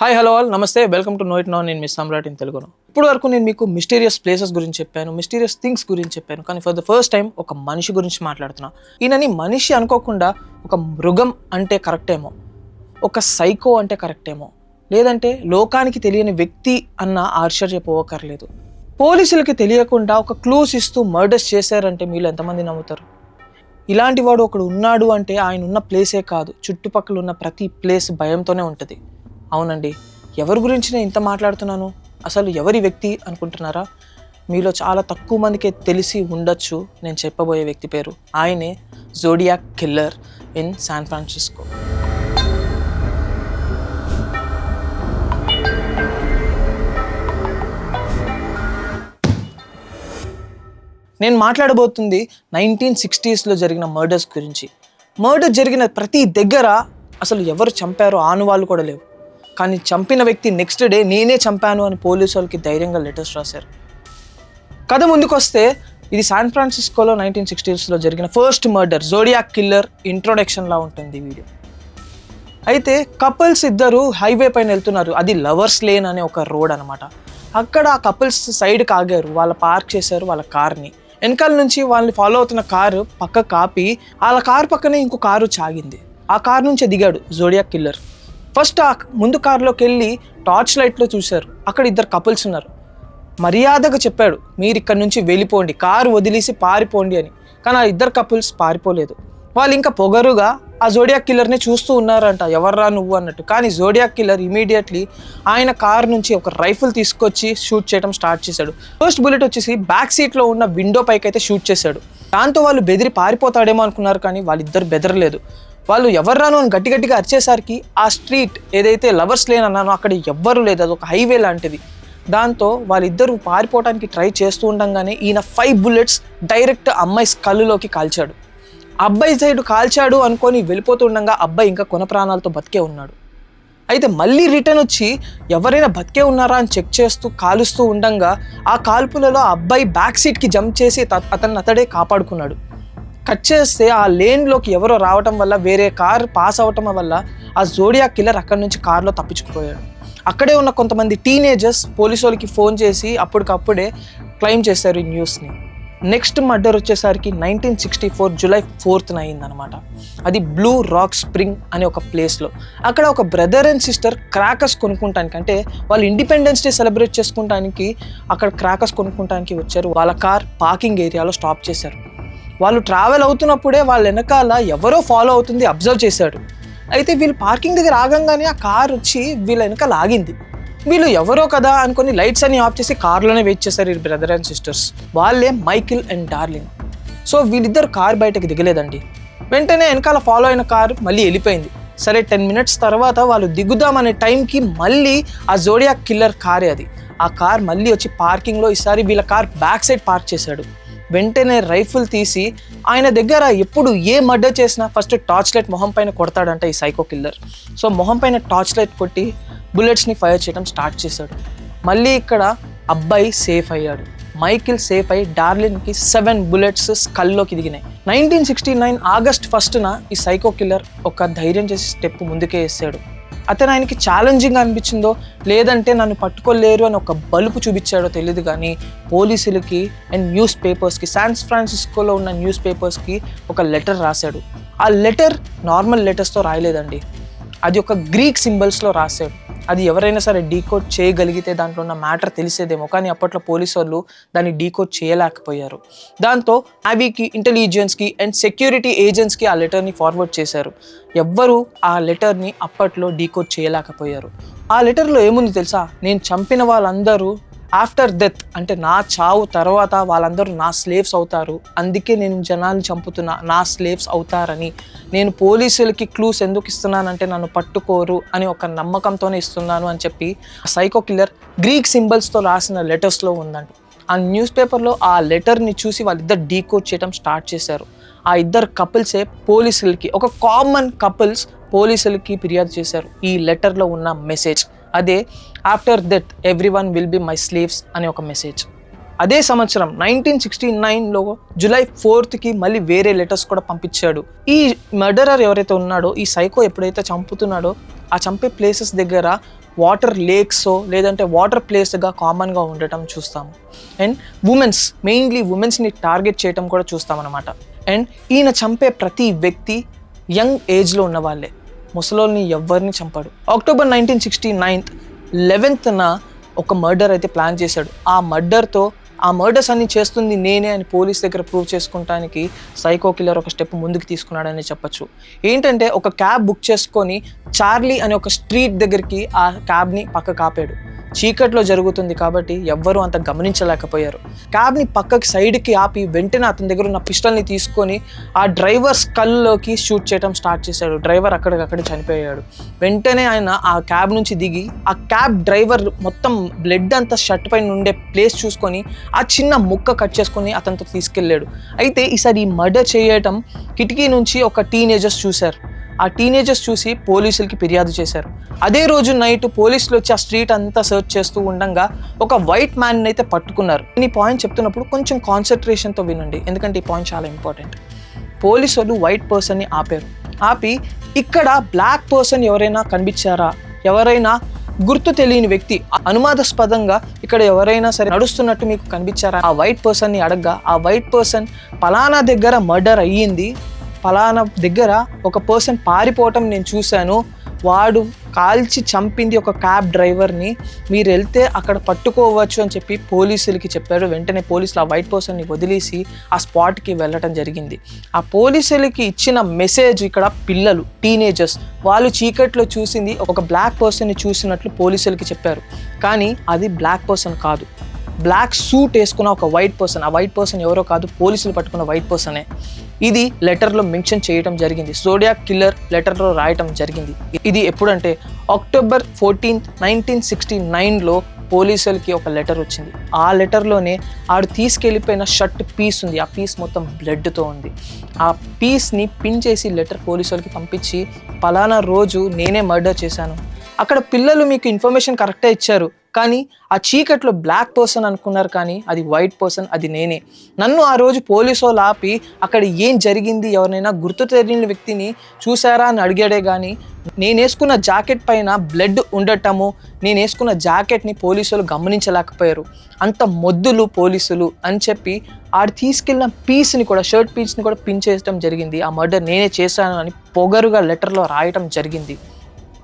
Hi hello all namaste welcome to నోయిట్ నో నేను మీ సమ్రాట్ ఇన్ తెలుగును. ఇప్పుడు వరకు నేను మీకు మిస్టీరియస్ ప్లేసెస్ గురించి చెప్పాను మిస్టీరియస్ థింగ్స్ గురించి చెప్పాను. కానీ ఫర్ ద ఫస్ట్ టైం ఒక మనిషి గురించి మాట్లాడుతున్నా. ఈయనని మనిషి అనుకోకుండా ఒక మృగం అంటే కరెక్ట్ ఏమో? ఒక సైకో అంటే కరెక్ట్ ఏమో? లేదంటే లోకానికి తెలియని వ్యక్తి అన్న ఆశ్చర్యపోవక్కర్లేదు. పోలీసులకి తెలియకుండా ఒక క్లూస్ ఇస్తూ మర్డర్స్ చేశారంటే మీరు ఎంతమంది నమ్ముతారు? ఇలాంటి వాడు ఒకడు ఉన్నాడు అంటే ఆయన ఉన్న ప్లేసే కాదు. చుట్టుపక్కల ఉన్న ప్రతి ప్లేస్ భయంతోనే ఉంటుంది. అవునండి. ఎవరి గురించి నేను ఇంత మాట్లాడుతున్నాను? అసలు ఎవరి వ్యక్తి అనుకుంటున్నారా? మీలో చాలా తక్కువ మందికే తెలిసి ఉండొచ్చు నేను చెప్పబోయే వ్యక్తి పేరు. ఆయనే Zodiac killer in San Francisco నేను మాట్లాడబోతుంది నైన్టీన్ సిక్స్టీస్లో జరిగిన మర్డర్స్ గురించి. మర్డర్ జరిగిన ప్రతి దగ్గర అసలు ఎవరు చంపారో ఆనువాళ్ళు కూడా లేవు. కానీ చంపిన వ్యక్తి నెక్స్ట్ డే నేనే చంపాను అని పోలీసు వాళ్ళకి ధైర్యంగా లెటర్స్ రాశారు. కథ ముందుకొస్తే ఇది శాన్ ఫ్రాన్సిస్కోలో నైన్టీన్ సిక్స్టీస్లో జరిగిన ఫస్ట్ మర్డర్ జోడియాక్ కిల్లర్ ఇంట్రొడక్షన్లా ఉంటుంది వీడియో అయితే కపుల్స్ ఇద్దరు హైవే పైన వెళ్తున్నారు. అది లవర్స్ లేన్ అనే ఒక రోడ్ అనమాట అక్కడ ఆ కపుల్స్ సైడ్కి ఆగారు. వాళ్ళ పార్క్ చేశారు వాళ్ళ కార్ని వెనకాల నుంచి వాళ్ళని ఫాలో అవుతున్న కారు పక్క కాపి వాళ్ళ కారు పక్కనే ఇంకో కారు చాగింది. ఆ కారు నుంచి దిగాడు జోడియాక్ కిల్లర్ ఫస్ట్ ఆ ముందు కారులోకి వెళ్ళి టార్చ్ లైట్లో చూశారు. అక్కడ ఇద్దరు కపుల్స్ ఉన్నారు. మర్యాదగా చెప్పాడు మీరు ఇక్కడ నుంచి వెళ్ళిపోండి కారు వదిలేసి పారిపోండి అని. కానీ ఆ ఇద్దరు కపుల్స్ పారిపోలేదు. వాళ్ళు ఇంకా పొగరుగా ఆ జోడియా కిల్లర్ని చూస్తూ ఉన్నారంట. ఎవర్రా నువ్వు అన్నట్టు. కానీ జోడియా కిల్లర్ ఇమీడియట్లీ ఆయన కార్ నుంచి ఒక రైఫిల్ తీసుకొచ్చి షూట్ చేయడం స్టార్ట్ చేశాడు. ఫస్ట్ బుల్లెట్ వచ్చేసి బ్యాక్ సీట్లో ఉన్న విండో పైకి అయితే షూట్ చేశాడు. దాంతో వాళ్ళు బెదిరి పారిపోతాడేమో అనుకున్నారు కానీ వాళ్ళిద్దరు బెదరలేదు. వాళ్ళు ఎవర్రాను అని గట్టి గట్టిగా అరిచేసరికి ఆ స్ట్రీట్ ఏదైతే లవర్స్ లేన్ అన్నానో అక్కడ ఎవ్వరు లేదు. అది ఒక హైవే లాంటిది. దాంతో వాళ్ళిద్దరూ పారిపోవడానికి ట్రై చేస్తూ ఉండగానే ఈయన ఫైవ్ బుల్లెట్స్ డైరెక్ట్ అమ్మాయి స్కల్లులోకి కాల్చాడు. అబ్బాయి సైడ్ కాల్చాడు అనుకొని వెళ్ళిపోతుండగా అబ్బాయి ఇంకా కొన ప్రాణాలతో బతికే ఉన్నాడు. అయితే మళ్ళీ రిటర్న్ వచ్చి ఎవరైనా బతికే ఉన్నారా అని చెక్ చేస్తూ కాలుస్తూ ఉండంగా ఆ కాల్పులలో అబ్బాయి బ్యాక్ సీట్కి జంప్ చేసి అతన్ని అతడే కాపాడుకున్నాడు. కట్ చేస్తే ఆ లేన్లోకి ఎవరో రావటం వల్ల వేరే కార్ పాస్ అవటం వల్ల ఆ జోడియా కిల్లర్ అక్కడి నుంచి కార్లో తప్పించుకుపోయాడు. అక్కడే ఉన్న కొంతమంది టీనేజర్స్ పోలీసు వాళ్ళకి ఫోన్ చేసి అప్పటికప్పుడే క్లెయిమ్ చేశారు ఈ న్యూస్ని నెక్స్ట్ మర్డర్ వచ్చేసరికి నైన్టీన్ సిక్స్టీ ఫోర్ జూలై ఫోర్త్న అయిందనమాట అది బ్లూ రాక్ స్ప్రింగ్ అనే ఒక ప్లేస్లో అక్కడ ఒక బ్రదర్ అండ్ సిస్టర్ క్రాకర్స్ కొనుక్కోటానికి అంటే వాళ్ళు ఇండిపెండెన్స్ డే సెలబ్రేట్ చేసుకుంటానికి అక్కడ క్రాకర్స్ కొనుక్కోటానికి వచ్చారు. వాళ్ళ కార్ పార్కింగ్ ఏరియాలో స్టాప్ చేశారు. వాళ్ళు ట్రావెల్ అవుతున్నప్పుడే వాళ్ళ వెనకాల ఎవరో ఫాలో అవుతుంది అబ్జర్వ్ చేశాడు. అయితే వీళ్ళు పార్కింగ్ దగ్గర ఆగంగానే ఆ కార్ వచ్చి వీళ్ళ వెనకాల ఆగింది. వీళ్ళు ఎవరో కదా అనుకొని లైట్స్ అన్ని ఆఫ్ చేసి కార్లోనే వెయిట్ చేశారు వీళ్ళ బ్రదర్ అండ్ సిస్టర్స్ వాళ్ళే మైకిల్ అండ్ డార్లింగ్ సో వీళ్ళిద్దరు కార్ బయటకు దిగలేదండి. వెంటనే వెనకాల ఫాలో అయిన కారు మళ్ళీ వెళ్ళిపోయింది. సరే టెన్ మినిట్స్ తర్వాత వాళ్ళు దిగుదామనే టైంకి మళ్ళీ ఆ జోడియా కిల్లర్ కారే అది. ఆ కార్ మళ్ళీ వచ్చి పార్కింగ్లో ఈసారి వీళ్ళ కార్ బ్యాక్ సైడ్ పార్క్ చేశాడు. వెంటనే రైఫిల్ తీసి ఆయన దగ్గర ఎప్పుడు ఏ మర్డర్ చేసినా ఫస్ట్ టార్చ్ లైట్ మొహం పైన కొడతాడంట ఈ సైకో కిల్లర్ సో మొహం పైన టార్చ్ లైట్ కొట్టి బుల్లెట్స్ని ఫైర్ చేయడం స్టార్ట్ చేశాడు. మళ్ళీ ఇక్కడ అబ్బాయి సేఫ్ అయ్యాడు. మైకిల్ సేఫ్ అయ్యి డార్లిన్కి సెవెన్ బుల్లెట్స్ స్కల్లోకి దిగినాయి. నైన్టీన్ సిక్స్టీ నైన్ ఆగస్ట్ ఫస్ట్న ఈ సైకో కిల్లర్ ఒక ధైర్యం చేసి స్టెప్ ముందుకే వేసాడు. అతను ఆయనకి ఛాలెంజింగ్ అనిపించిందో లేదంటే నన్ను పట్టుకోలేరు అని ఒక బలుపు చూపించాడో తెలియదు కానీ పోలీసులకి అండ్ న్యూస్ పేపర్స్కి శాన్స్ ఫ్రాన్సిస్కోలో ఉన్న న్యూస్ పేపర్స్కి ఒక లెటర్ రాశాడు. ఆ లెటర్ నార్మల్ లెటర్స్తో రాయలేదండి. అది ఒక గ్రీక్ సింబల్స్లో రాశాడు. అది ఎవరైనా సరే డీకోడ్ చేయగలిగితే దాంట్లో ఉన్న మ్యాటర్ తెలిసేదేమో కానీ అప్పట్లో పోలీసు వాళ్ళు దాన్ని డీకోడ్ చేయలేకపోయారు. దాంతో అవికి ఇంటెలిజెన్స్కి అండ్ సెక్యూరిటీ ఏజెంట్స్కి ఆ లెటర్ని ఫార్వర్డ్ చేశారు. ఎవ్వరూ ఆ లెటర్ని అప్పట్లో డీకోడ్ చేయలేకపోయారు. ఆ లెటర్లో ఏముంది తెలుసా? నేను చంపిన వాళ్ళందరూ ఆఫ్టర్ డెత్ అంటే నా చావు తర్వాత వాళ్ళందరూ నా స్లేవ్స్ అవుతారు. అందుకే నేను జనాల్ని చంపుతున్నా నా స్లేవ్స్ అవుతారని. నేను పోలీసులకి క్లూస్ ఎందుకు ఇస్తున్నానంటే నన్ను పట్టుకోరు అని ఒక నమ్మకంతోనే ఇస్తున్నాను అని చెప్పి సైకో కిల్లర్ గ్రీక్ సింబల్స్తో రాసిన లెటర్స్లో ఉందంట. ఆ న్యూస్ పేపర్లో ఆ లెటర్ని చూసి వాళ్ళిద్దరు డీకోడ్ చేయడం స్టార్ట్ చేశారు. ఆ ఇద్దరు కపుల్సే పోలీసులకి ఒక కామన్ కపుల్స్ పోలీసులకి ఫిర్యాదు చేశారు ఈ లెటర్లో ఉన్న మెసేజ్ అదే after that everyone will be my slaves అనే ఒక మెసేజ్ అదే సంవత్సరం నైన్టీన్ సిక్స్టీ నైన్లో జూలై ఫోర్త్కి మళ్ళీ వేరే లెటర్స్ కూడా పంపించాడు. ఈ మర్డరర్ ఎవరైతే ఉన్నాడో ఈ సైకో ఎప్పుడైతే చంపుతున్నాడో ఆ చంపే ప్లేసెస్ దగ్గర వాటర్ లేక్స్ లేదంటే వాటర్ ప్లేస్గా కామన్గా ఉండటం చూస్తాము. అండ్ ఉమెన్స్ మెయిన్లీ ఉమెన్స్ని టార్గెట్ చేయటం కూడా చూస్తామన్నమాట. అండ్ ఈయన చంపే ప్రతి వ్యక్తి యంగ్ ఏజ్లో ఉన్న వాళ్ళే. ముసలోల్ని ఎవరిని చంపాడు. అక్టోబర్ నైన్టీన్ సిక్స్టీ నైన్త్ లెవెన్త్న ఒక మర్డర్ అయితే ప్లాన్ చేశాడు. ఆ మర్డర్తో ఆ మర్డర్స్ అన్ని చేస్తుంది నేనే అని పోలీస్ దగ్గర ప్రూవ్ చేసుకుంటానికి సైకో కిల్లర్ ఒక స్టెప్ ముందుకు తీసుకున్నాడని చెప్పొచ్చు. ఏంటంటే ఒక క్యాబ్ బుక్ చేసుకొని చార్లీ అనే ఒక స్ట్రీట్ దగ్గరికి ఆ క్యాబ్ని పక్క కాపాడు. చీకట్లో జరుగుతుంది కాబట్టి ఎవ్వరూ అంత గమనించలేకపోయారు. క్యాబ్ని పక్కకి సైడ్కి ఆపి వెంటనే అతని దగ్గర ఉన్న పిస్టల్ని తీసుకొని ఆ డ్రైవర్ స్కల్లోకి షూట్ చేయడం స్టార్ట్ చేశాడు. డ్రైవర్ అక్కడికక్కడ చనిపోయాడు. వెంటనే ఆయన ఆ క్యాబ్ నుంచి దిగి ఆ క్యాబ్ డ్రైవర్ మొత్తం బ్లడ్ అంతా షర్ట్ పైన ఉండే ప్లేస్ చూసుకొని ఆ చిన్న ముక్క కట్ చేసుకొని అతనితో తీసుకెళ్ళాడు. అయితే ఈసారి ఈ మర్డర్ చేయటం కిటికీ నుంచి ఒక టీనేజర్స్ చూశారు. ఆ టీనేజర్స్ చూసి పోలీసులకి ఫిర్యాదు చేశారు. అదే రోజు నైట్ పోలీసులు వచ్చి ఆ స్ట్రీట్ అంతా సర్చ్ చేస్తూ ఉండగా ఒక వైట్ మ్యాన్ అయితే పట్టుకున్నారు. నేను ఈ పాయింట్ చెప్తున్నప్పుడు కొంచెం కాన్సన్ట్రేషన్తో వినండి. ఎందుకంటే ఈ పాయింట్ చాలా ఇంపార్టెంట్ పోలీసు వాళ్ళు వైట్ పర్సన్ని ఆపారు. ఆపి ఇక్కడ బ్లాక్ పర్సన్ ఎవరైనా కనిపించారా? ఎవరైనా గుర్తు తెలియని వ్యక్తి అనుమానాస్పదంగా ఇక్కడ ఎవరైనా సరే నడుస్తున్నట్టు మీకు కనిపించారా? ఆ వైట్ పర్సన్ని అడగ్గా ఆ వైట్ పర్సన్ పలానా దగ్గర మర్డర్ అయ్యింది. ఫలానా దగ్గర ఒక పర్సన్ పారిపోవటం నేను చూశాను. వాడు కాల్చి చంపింది ఒక క్యాబ్ డ్రైవర్ని మీరు వెళ్తే అక్కడ పట్టుకోవచ్చు అని చెప్పి పోలీసులకి చెప్పారు. వెంటనే పోలీసులు ఆ వైట్ పర్సన్ని వదిలేసి ఆ స్పాట్కి వెళ్ళటం జరిగింది. ఆ పోలీసులకి ఇచ్చిన మెసేజ్ ఇక్కడ పిల్లలు టీనేజర్స్ వాళ్ళు చీకట్లో చూసింది ఒక బ్లాక్ పర్సన్ని చూసినట్లు పోలీసులకి చెప్పారు. కానీ అది బ్లాక్ పర్సన్ కాదు. బ్లాక్ సూట్ వేసుకున్న ఒక వైట్ పర్సన్ ఆ వైట్ పర్సన్ ఎవరో కాదు పోలీసులు పట్టుకున్న వైట్ పర్సనే ఇది లెటర్లో మెన్షన్ చేయడం జరిగింది. సోడియా కిల్లర్ లెటర్లో రాయటం జరిగింది. ఇది ఎప్పుడంటే అక్టోబర్ ఫోర్టీన్త్ నైన్టీన్ సిక్స్టీ నైన్లో పోలీసులకి ఒక లెటర్ వచ్చింది. ఆ లెటర్లోనే ఆడు తీసుకెళ్ళిపోయిన షర్ట్ పీస్ ఉంది. ఆ పీస్ మొత్తం బ్లడ్తో ఉంది. ఆ పీస్ని పిన్ చేసి లెటర్ పోలీసులకి పంపించి పలానా రోజు నేనే మర్డర్ చేశాను. అక్కడ పిల్లలు మీకు ఇన్ఫర్మేషన్ కరెక్టే ఇచ్చారు. కానీ ఆ చీకట్లో బ్లాక్ పర్సన్ అనుకున్నారు కానీ అది వైట్ పర్సన్ అది నేనే. నన్ను ఆ రోజు పోలీసు వాళ్ళు ఆపి అక్కడ ఏం జరిగింది ఎవరినైనా గుర్తు తెలియని వ్యక్తిని చూసారా అని అడిగాడే కానీ నేను వేసుకున్న జాకెట్ పైన బ్లడ్ ఉండటము నేను వేసుకున్న జాకెట్ని పోలీసులు గమనించలేకపోయారు. అంత మొద్దులు పోలీసులు అని చెప్పి ఆడు తీసుకెళ్ళిన పీస్ని కూడా షర్ట్ పీస్ని కూడా పిన్ చేయడం జరిగింది. ఆ మర్డర్ నేనే చేశాను అని పొగరుగా లెటర్లో రాయటం జరిగింది.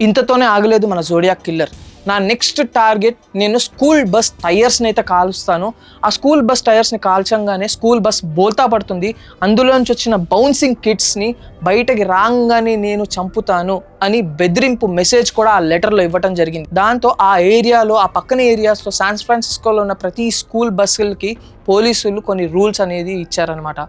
ఇంతతోనే ఆగలేదు మన జోడియాక్ కిల్లర్ నా నెక్స్ట్ టార్గెట్ నేను స్కూల్ బస్ టైర్స్ని అయితే కాలుస్తాను. ఆ స్కూల్ బస్ టైర్స్ని కాల్చంగానే స్కూల్ బస్ బోల్తా పడుతుంది. అందులోంచి వచ్చిన బౌన్సింగ్ కిట్స్ని బయటకి రాగానే నేను చంపుతాను అని బెదిరింపు మెసేజ్ కూడా ఆ లెటర్లో ఇవ్వటం జరిగింది. దాంతో ఆ ఏరియాలో ఆ పక్కన ఏరియాస్లో శాన్ ఫ్రాన్సిస్కోలో ఉన్న ప్రతి స్కూల్ బస్సులకి పోలీసులు కొన్ని రూల్స్ అనేది ఇచ్చారనమాట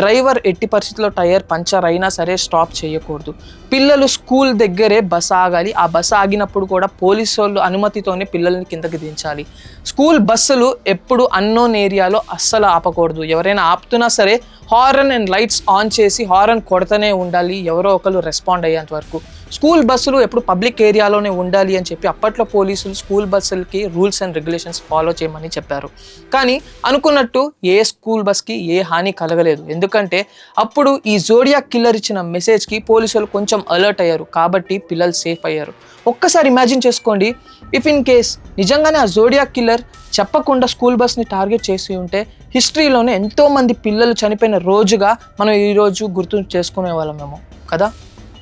డ్రైవర్ ఎట్టి పరిస్థితుల్లో టైర్ పంచర్ అయినా సరే స్టాప్ చేయకూడదు. పిల్లలు స్కూల్ దగ్గరే బస్ ఆగాలి. ఆ బస్ ఆగినప్పుడు కూడా పోలీసు వాళ్ళు అనుమతితోనే పిల్లల్ని కిందకి దించాలి. స్కూల్ బస్సులు ఎప్పుడు అన్నోన్ ఏరియాలో అస్సలు ఆపకూడదు. ఎవరైనా ఆపుతున్నా సరే హారన్ అండ్ లైట్స్ ఆన్ చేసి హారన్ కొడతనే ఉండాలి. ఎవరో ఒకరు రెస్పాండ్ అయ్యేంత వరకు. స్కూల్ బస్సులు ఎప్పుడు పబ్లిక్ ఏరియాలోనే ఉండాలి అని చెప్పి అప్పట్లో పోలీసులు స్కూల్ బస్సులకి రూల్స్ అండ్ రెగ్యులేషన్స్ ఫాలో చేయమని చెప్పారు. కానీ అనుకున్నట్టు ఏ స్కూల్ బస్కి ఏ హాని కలగలేదు. ఎందుకంటే అప్పుడు ఈ జోడియా కిల్లర్ ఇచ్చిన మెసేజ్కి పోలీసులు కొంచెం అలర్ట్ అయ్యారు. కాబట్టి పిల్లలు సేఫ్ అయ్యారు. ఒక్కసారి ఇమాజిన్ చేసుకోండి. ఇఫ్ ఇన్ కేస్ నిజంగానే ఆ జోడియా కిల్లర్ చెప్పకుండా స్కూల్ బస్ని టార్గెట్ చేసి ఉంటే హిస్టరీలోనే ఎంతోమంది పిల్లలు చనిపోయిన రోజుగా మనం ఈరోజు గుర్తు చేసుకునే వాళ్ళమేమో కదా?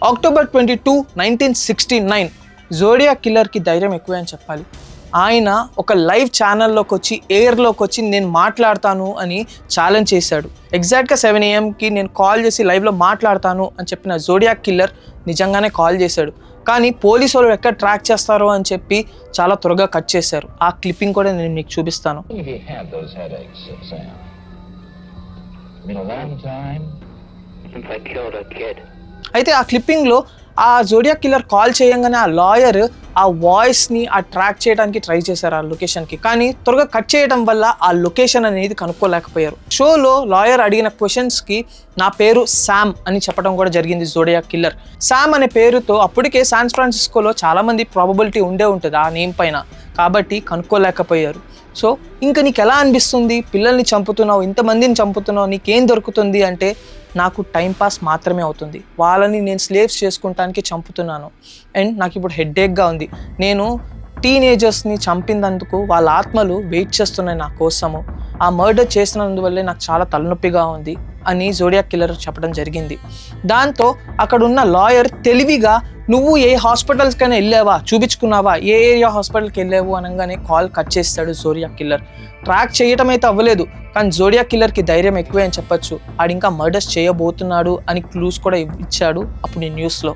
October twenty two nineteen sixty nine Zodiac కిల్లర్కి ధైర్యం ఎక్కువే అని చెప్పాలి. ఆయన ఒక లైవ్ ఛానల్లోకి వచ్చి ఎయిర్లోకి వచ్చి నేను మాట్లాడతాను అని ఛాలెంజ్ చేశాడు. ఎగ్జాక్ట్గా సెవెన్ ఏఎంకి నేను కాల్ చేసి లైవ్లో మాట్లాడతాను అని చెప్పిన జోడియా కిల్లర్ నిజంగానే కాల్ చేశాడు. కానీ పోలీసు వాళ్ళు ఎక్కడ ట్రాక్ చేస్తారో అని చెప్పి చాలా త్వరగా కట్ చేశారు. ఆ క్లిప్పింగ్ కూడా నేను మీకు చూపిస్తాను. అయితే ఆ క్లిప్పింగ్లో ఆ జోడియా కిల్లర్ కాల్ చేయంగానే ఆ లాయర్ ఆ వాయిస్ని ఆ ట్రాక్ చేయడానికి ట్రై చేశారు ఆ లొకేషన్కి కానీ త్వరగా కట్ చేయడం వల్ల ఆ లొకేషన్ అనేది కనుక్కోలేకపోయారు. షోలో లాయర్ అడిగిన క్వశ్చన్స్కి నా పేరు శామ్ అని చెప్పడం కూడా జరిగింది జోడియా కిల్లర్ శామ్ అనే పేరుతో అప్పటికే శాన్ ఫ్రాన్సిస్కోలో చాలామంది ప్రాబబిలిటీ ఉండే ఉంటుంది ఆ నేమ్ పైన. కాబట్టి కనుక్కోలేకపోయారు. సో ఇంకా నీకు ఎలా అనిపిస్తుంది? పిల్లల్ని చంపుతున్నావు ఇంతమందిని చంపుతున్నావు నీకేం దొరుకుతుంది? అంటే నాకు టైంపాస్ మాత్రమే అవుతుంది. వాళ్ళని నేను స్లేవ్స్ చేసుకుంటానికి చంపుతున్నాను. అండ్ నాకు ఇప్పుడు హెడ్ఏక్గా ఉంది. నేను టీనేజర్స్ని చంపినందుకు వాళ్ళ ఆత్మలు వెయిట్ చేస్తున్నాయి నా కోసము. ఆ మర్డర్ చేసినందువల్లే నాకు చాలా తలనొప్పిగా ఉంది అని జోడియా కిల్లర్ చెప్పడం జరిగింది. దాంతో అక్కడ ఉన్న లాయర్ తెలివిగా నువ్వు ఏ హాస్పిటల్స్కైనా వెళ్ళావా? చూపించుకున్నావా? ఏ ఏరియా హాస్పిటల్కి వెళ్ళావు? అనగానే కాల్ కట్ చేస్తాడు జోడియా కిల్లర్ ట్రాక్ చేయటం అయితే అవ్వలేదు కానీ జోడియా కిల్లర్కి ధైర్యం ఎక్కువే అని చెప్పొచ్చు. ఆడు ఇంకా మర్డర్స్ చేయబోతున్నాడు అని క్లూస్ కూడా ఇచ్చాడు అప్పుడు న్యూస్లో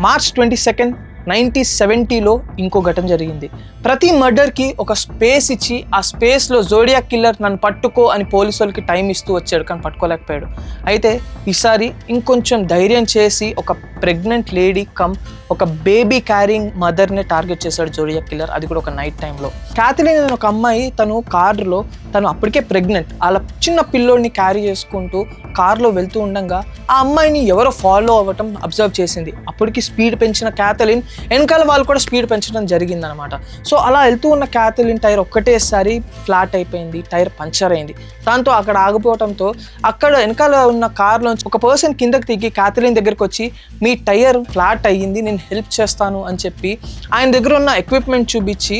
మార్చ్ ట్వంటీ సెకండ్ నైన్టీన్ సెవెంటీలో ఇంకో ఘటన జరిగింది. ప్రతి మర్డర్కి ఒక స్పేస్ ఇచ్చి ఆ స్పేస్లో జోడియా కిల్లర్ నన్ను పట్టుకో అని పోలీసు వాళ్ళకి టైం ఇస్తూ వచ్చాడు కానీ పట్టుకోలేకపోయాడు. అయితే ఈసారి ఇంకొంచెం ధైర్యం చేసి ఒక ప్రెగ్నెంట్ లేడీ కమ్ ఒక బేబీ క్యారింగ్ మదర్ని టార్గెట్ చేశాడు జోడియా కిల్లర్ అది కూడా ఒక నైట్ టైంలో క్యాథలిన్ అనే ఒక అమ్మాయి తను కారులో తను అప్పటికే ప్రెగ్నెంట్ అలా చిన్న పిల్లోడిని క్యారీ చేసుకుంటూ కారులో వెళ్తూ ఉండగా ఆ అమ్మాయిని ఎవరో ఫాలో అవ్వటం అబ్జర్వ్ చేసింది. అప్పటికి స్పీడ్ పెంచిన క్యాథలిన్ వెనకాల వాళ్ళు కూడా స్పీడ్ పెంచడం జరిగిందనమాట సో అలా వెళ్తూ ఉన్న క్యాథలిన్ టైర్ ఒక్కటేసారి ఫ్లాట్ అయిపోయింది టైర్ పంచర్ అయింది. దాంతో అక్కడ ఆగిపోవడంతో అక్కడ వెనకాల ఉన్న కార్లోంచి ఒక పర్సన్ కిందకి దిగి క్యాథలిన్ దగ్గరికి వచ్చి మీ టైర్ ఫ్లాట్ అయ్యింది నేను హెల్ప్ చేస్తాను అని చెప్పి ఆయన దగ్గర ఉన్న ఎక్విప్మెంట్ చూపించి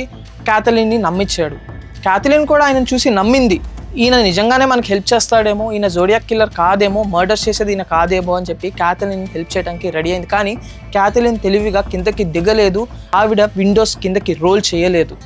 క్యాథలిన్ని నమ్మించాడు క్యాథలిన్ కూడా ఆయన చూసి నమ్మింది. ఈయన నిజంగానే మనకి హెల్ప్ చేస్తాడేమో ఈయన జోడియాక్ కిల్లర్ కాదేమో మర్డర్ చేసేది ఈయన కాదేమో అని చెప్పి క్యాథలిన్ హెల్ప్ చేయడానికి రెడీ అయింది. కానీ క్యాథలిన్ తెలివిగా కిందకి దిగలేదు ఆవిడ విండోస్ కిందకి రోల్ చేయలేదు.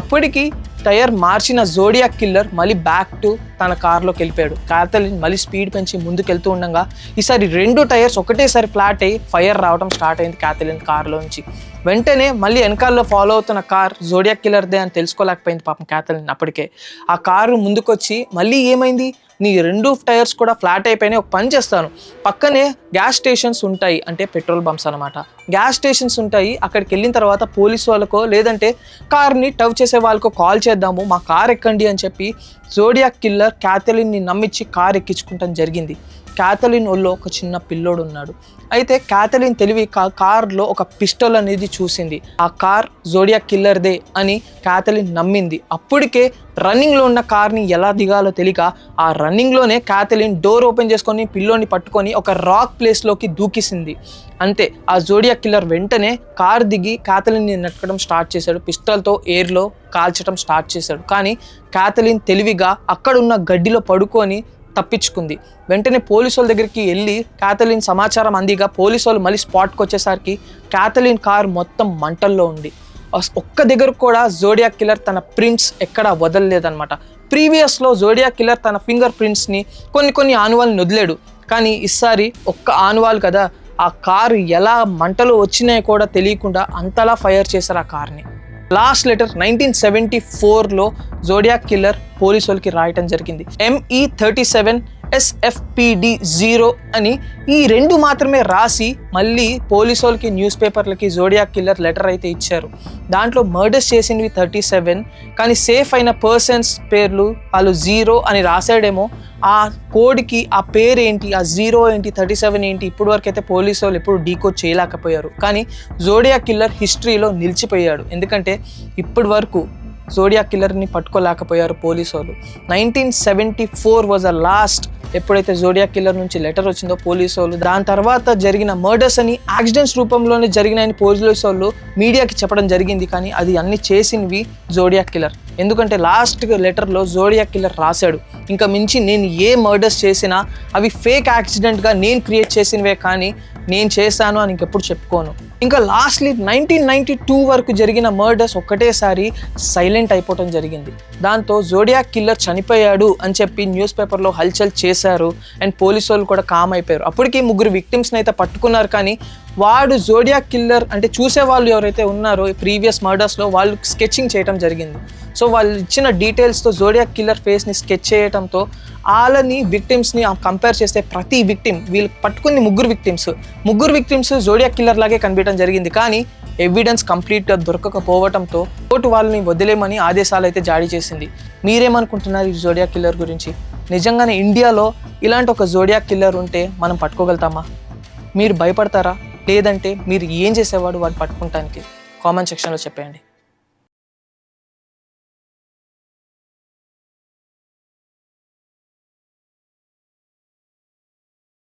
అప్పటికి టైర్ మార్చిన జోడియా కిల్లర్ మళ్ళీ బ్యాక్ టు తన కార్లోకి వెళ్ళిపోయాడు. క్యాథలిన్ మళ్ళీ స్పీడ్ పెంచి ముందుకెళ్తూ ఉండగా ఈసారి రెండు టైర్స్ ఒకటేసారి ఫ్లాట్ అయ్యి ఫైర్ రావడం స్టార్ట్ అయింది క్యాథలిన్ కార్లోంచి వెంటనే మళ్ళీ వెనకాలలో ఫాలో అవుతున్న కార్ జోడియా కిల్లర్దే అని తెలుసుకోలేకపోయింది పాపం క్యాథలిన్ అప్పటికే. ఆ కారు ముందుకొచ్చి మళ్ళీ ఏమైంది? నీ రెండు టైర్స్ కూడా ఫ్లాట్ అయిపోయినాయి ఒక పని చేస్తాను. పక్కనే గ్యాస్ స్టేషన్స్ ఉంటాయి అంటే పెట్రోల్ బంప్స్ అనమాట గ్యాస్ స్టేషన్స్ ఉంటాయి. అక్కడికి వెళ్ళిన తర్వాత పోలీస్ వాళ్ళకో లేదంటే కార్ని టవ్ చేసే వాళ్ళకో కాల్ చేద్దాము. మా కార్ ఎక్కండి అని చెప్పి జోడియాక్ కిల్లర్ క్యాథలిన్ని నమ్మించి కార్ ఎక్కించుకుంటాం జరిగింది. క్యాథలిన్ ఒళ్ళో ఒక చిన్న పిల్లోడు ఉన్నాడు. అయితే క్యాథలిన్ తెలివి కా కార్లో ఒక పిస్టల్ అనేది చూసింది. ఆ కార్ జోడియా కిల్లర్దే అని క్యాథలిన్ నమ్మింది. అప్పటికే రన్నింగ్లో ఉన్న కార్ని ఎలా దిగాలో తెలియక ఆ రన్నింగ్లోనే క్యాథలిన్ డోర్ ఓపెన్ చేసుకొని పిల్లోని పట్టుకొని ఒక రాక్ ప్లేస్లోకి దూకిసింది. అంతే ఆ జోడియా కిల్లర్ వెంటనే కార్ దిగి క్యాథలిన్ని నట్టడం స్టార్ట్ చేశాడు. పిస్టల్తో ఎయిర్లో కాల్చడం స్టార్ట్ చేశాడు. కానీ క్యాథలిన్ తెలివిగా అక్కడున్న గడ్డిలో పడుకొని తప్పించుకుంది. వెంటనే పోలీసు వాళ్ళ దగ్గరికి వెళ్ళి క్యాథలిన్ సమాచారం అందిగా పోలీసు వాళ్ళు మళ్ళీ స్పాట్కి వచ్చేసరికి క్యాథలిన్ కార్ మొత్తం మంటల్లో ఉంది. ఒక్క దగ్గర కూడా జోడియా కిల్లర్ తన ప్రింట్స్ ఎక్కడా వదలలేదనమాట ప్రీవియస్లో జోడియా కిల్లర్ తన ఫింగర్ ప్రింట్స్ని కొన్ని కొన్ని ఆనువాళ్ళని వదిలేడు. కానీ ఈసారి ఒక్క ఆనువాలు కదా ఆ కారు ఎలా మంటలు వచ్చినాయో కూడా తెలియకుండా అంతలా ఫైర్ చేశారు ఆ కార్ని. లాస్ట్ లెటర్ నైన్టీన్ సెవెంటీ ఫోర్లో జోడియా కిల్లర్ పోలీసు వాళ్ళకి రాయటం జరిగింది. ME thirty seven SFPD zero అని ఈ రెండు మాత్రమే రాసి మళ్ళీ పోలీసు వాళ్ళకి న్యూస్ పేపర్లకి జోడియా కిల్లర్ లెటర్ అయితే ఇచ్చారు. దాంట్లో మర్డర్స్ చేసినవి థర్టీ సెవెన్ కానీ సేఫ్ అయిన పర్సన్స్ పేర్లు వాళ్ళు జీరో అని రాశాడేమో. ఆ కోడ్కి ఆ పేరు ఏంటి ఆ జీరో ఏంటి థర్టీ సెవెన్ ఏంటి ఇప్పుడు వరకు అయితే పోలీసు వాళ్ళు ఎప్పుడు డీకోడ్ చేయలేకపోయారు. కానీ జోడియా కిల్లర్ హిస్టరీలో నిలిచిపోయాడు. ఎందుకంటే ఇప్పటి వరకు జోడియా కిల్లర్ని పట్టుకోలేకపోయారు పోలీసు వాళ్ళు nineteen seventy four was a last ఎప్పుడైతే జోడియా కిల్లర్ నుంచి లెటర్ వచ్చిందో పోలీసు వాళ్ళు దాని తర్వాత జరిగిన మర్డర్స్ అని యాక్సిడెంట్స్ రూపంలోనే జరిగినాయని పోలీసు వాళ్ళు మీడియాకి చెప్పడం జరిగింది. కానీ అది అన్ని చేసినవి జోడియా కిల్లర్ ఎందుకంటే లాస్ట్ లెటర్లో జోడియా కిల్లర్ రాశాడు. ఇంకా మించి నేను ఏ మర్డర్స్ చేసినా అవి ఫేక్ యాక్సిడెంట్గా నేను క్రియేట్ చేసినవే కానీ నేను చేశాను అని ఇంకెప్పుడు చెప్పుకోను. ఇంకా లాస్ట్లీ నైన్టీన్ నైన్టీ టూ వరకు జరిగిన మర్డర్స్ ఒక్కటేసారి సైలెంట్ అయిపోవటం జరిగింది. దాంతో జోడియా కిల్లర్ చనిపోయాడు అని చెప్పి న్యూస్ పేపర్లో హల్చల్ చేశారు. అండ్ పోలీసు వాళ్ళు కూడా కామ్ అయిపోయారు. అప్పటికి ముగ్గురు విక్టిమ్స్ని అయితే పట్టుకున్నారు కానీ వాడు జోడియా కిల్లర్ అంటే చూసే వాళ్ళు ఎవరైతే ఉన్నారో ప్రీవియస్ మర్డర్స్లో వాళ్ళు స్కెచింగ్ చేయడం జరిగింది. సో వాళ్ళు ఇచ్చిన డీటెయిల్స్తో జోడియా కిల్లర్ ఫేస్ని స్కెచ్ చేయడంతో వాళ్ళని విక్టిమ్స్ని కంపేర్ చేస్తే ప్రతి విక్టిమ్ వీళ్ళు పట్టుకుని ముగ్గురు విక్టిమ్స్ ముగ్గురు విక్టిమ్స్ జోడియా కిల్లర్ లాగే కనిపించడం జరిగింది. కానీ ఎవిడెన్స్ కంప్లీట్గా దొరకకపోవడంతో కోర్టు వాళ్ళని వదిలేమని ఆదేశాలు అయితే జారీ చేసింది. మీరేమనుకుంటున్నారు ఈ జోడియా కిల్లర్ గురించి? నిజంగానే ఇండియాలో ఇలాంటి ఒక జోడియా కిల్లర్ ఉంటే మనం పట్టుకోగలుగుతామా? మీరు భయపడతారా? లేదంటే మీరు ఏం చేసేవాడు వాడు పట్టుకుంటానికి? కామెంట్ సెక్షన్లో చెప్పేయండి.